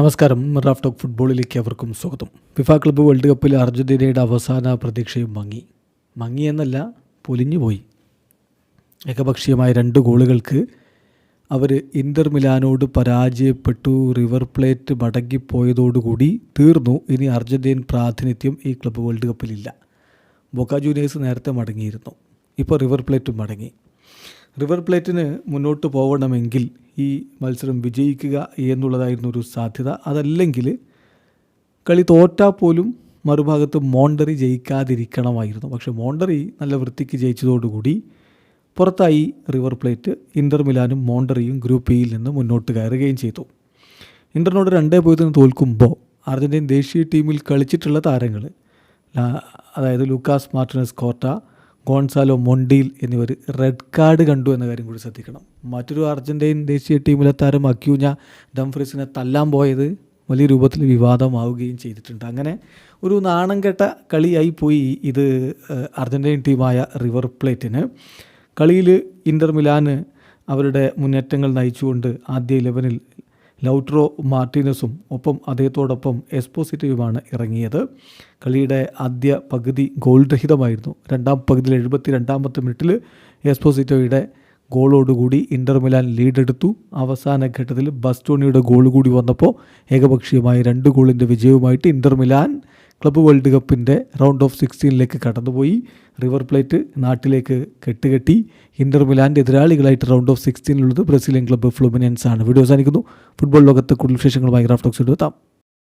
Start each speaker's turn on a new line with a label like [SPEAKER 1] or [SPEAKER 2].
[SPEAKER 1] നമസ്കാരം. Raf talk ഫുട്ബോളിലേക്ക് അവർക്കും സ്വാഗതം. ഫിഫ ക്ലബ്ബ് വേൾഡ് കപ്പിൽ അർജന്റീനയുടെ അവസാന പ്രതീക്ഷയും മങ്ങി. മങ്ങി എന്നല്ല പൊലിഞ്ഞുപോയി ഏകപക്ഷീയമായ രണ്ട് ഗോളുകൾക്ക് അവർ ഇന്റർ മിലാനോട് പരാജയപ്പെട്ടു. റിവർ പ്ലേറ്റ് മടങ്ങിപ്പോയതോടുകൂടി തീർന്നു. ഇനി അർജന്റീൻ പ്രാതിനിധ്യം ഈ ക്ലബ്ബ് വേൾഡ് കപ്പിലില്ല. ബൊക്ക ജൂനിയേഴ്സ് നേരത്തെ മടങ്ങിയിരുന്നു. ഇപ്പോൾ റിവർ പ്ലേറ്റും മടങ്ങി. റിവർ പ്ലേറ്റിന് മുന്നോട്ട് പോകണമെങ്കിൽ ഈ മത്സരം വിജയിക്കുക എന്നുള്ളതായിരുന്നു ഒരു സാധ്യത. അതല്ലെങ്കിൽ കളി തോറ്റാൽ പോലും മറുഭാഗത്ത് മോണ്ടറി ജയിക്കാതിരിക്കണമായിരുന്നു. പക്ഷേ മോണ്ടറി നല്ല വൃത്തിക്ക് ജയിച്ചതോടുകൂടി പുറത്തായി റിവർ പ്ലേറ്റ് ഇന്റർ മിലാനും മോണ്ടറിയും ഗ്രൂപ്പ് ഇയിൽ നിന്ന് മുന്നോട്ട് കയറുകയും ചെയ്തു. ഇന്ററിനോട് രണ്ടേ പോയതിന് തോൽക്കുമ്പോൾ അർജന്റീൻ ദേശീയ ടീമിൽ കളിച്ചിട്ടുള്ള താരങ്ങൾ അതായത് Lucas Martinez Quarta Gonzalo Montiel എന്നിവർ റെഡ് കാർഡ് കണ്ടു എന്ന കാര്യം കൂടി ശ്രദ്ധിക്കണം. മറ്റൊരു അർജന്റീൻ ദേശീയ ടീമിലെ താരം അക്യൂഞ്ഞ ഡംഫ്രീസിനെ തല്ലാൻ പോയത് വലിയ രൂപത്തിൽ വിവാദമാവുകയും ചെയ്തിട്ടുണ്ട്. അങ്ങനെ ഒരു നാണം കെട്ട കളിയായി പോയി ഇത് അർജന്റീൻ ടീമായ റിവർ പ്ലേറ്റിന്. കളിയിൽ ഇന്റർ മിലാന് അവരുടെ മുന്നേറ്റങ്ങൾ നയിച്ചുകൊണ്ട് ആദ്യ ഇലവനിൽ ലൗട്രോ മാർട്ടിനസും ഒപ്പം അദ്ദേഹത്തോടൊപ്പം എസ്പോസിറ്റീവുമാണ് ഇറങ്ങിയത്. കളിയുടെ ആദ്യ പകുതി ഗോൾ രഹിതമായിരുന്നു രണ്ടാം പകുതിയിൽ എഴുപത്തി രണ്ടാമത്തെ മിനിറ്റിൽ എസ്പോസിറ്റോയുടെ ഗോളോടുകൂടി ഇന്റർ മിലാൻ ലീഡെടുത്തു. അവസാന ഘട്ടത്തിൽ ബസ്റ്റോണിയുടെ ഗോൾ കൂടി വന്നപ്പോൾ ഏകപക്ഷീയമായ രണ്ട് ഗോളിന്റെ വിജയവുമായിട്ട് ഇന്റർ മിലാൻ ക്ലബ്ബ് വേൾഡ് കപ്പിന്റെ റൗണ്ട് ഓഫ് സിക്സ്റ്റീനിലേക്ക് കടന്നുപോയി. റിവർ പ്ലേറ്റ് നാട്ടിലേക്ക് കെട്ടുകെട്ടി. ഇന്റർ മിലാന്റെ എതിരാളികളായിട്ട് റൗണ്ട് ഓഫ് സിക്സ്റ്റീനിലുള്ളത് ബ്രസീലിയൻ ക്ലബ്ബ് ഫ്ലുമിനൻസ് ആണ് വീഡിയോ അവസാനിക്കുന്നു. ഫുട്ബോൾ ലോകത്തെ കൂടുതൽ വിശേഷങ്ങൾ വിശേഷങ്ങളുമായി ഗ്രാഫ്റ്റോക്സ് എടുത്താം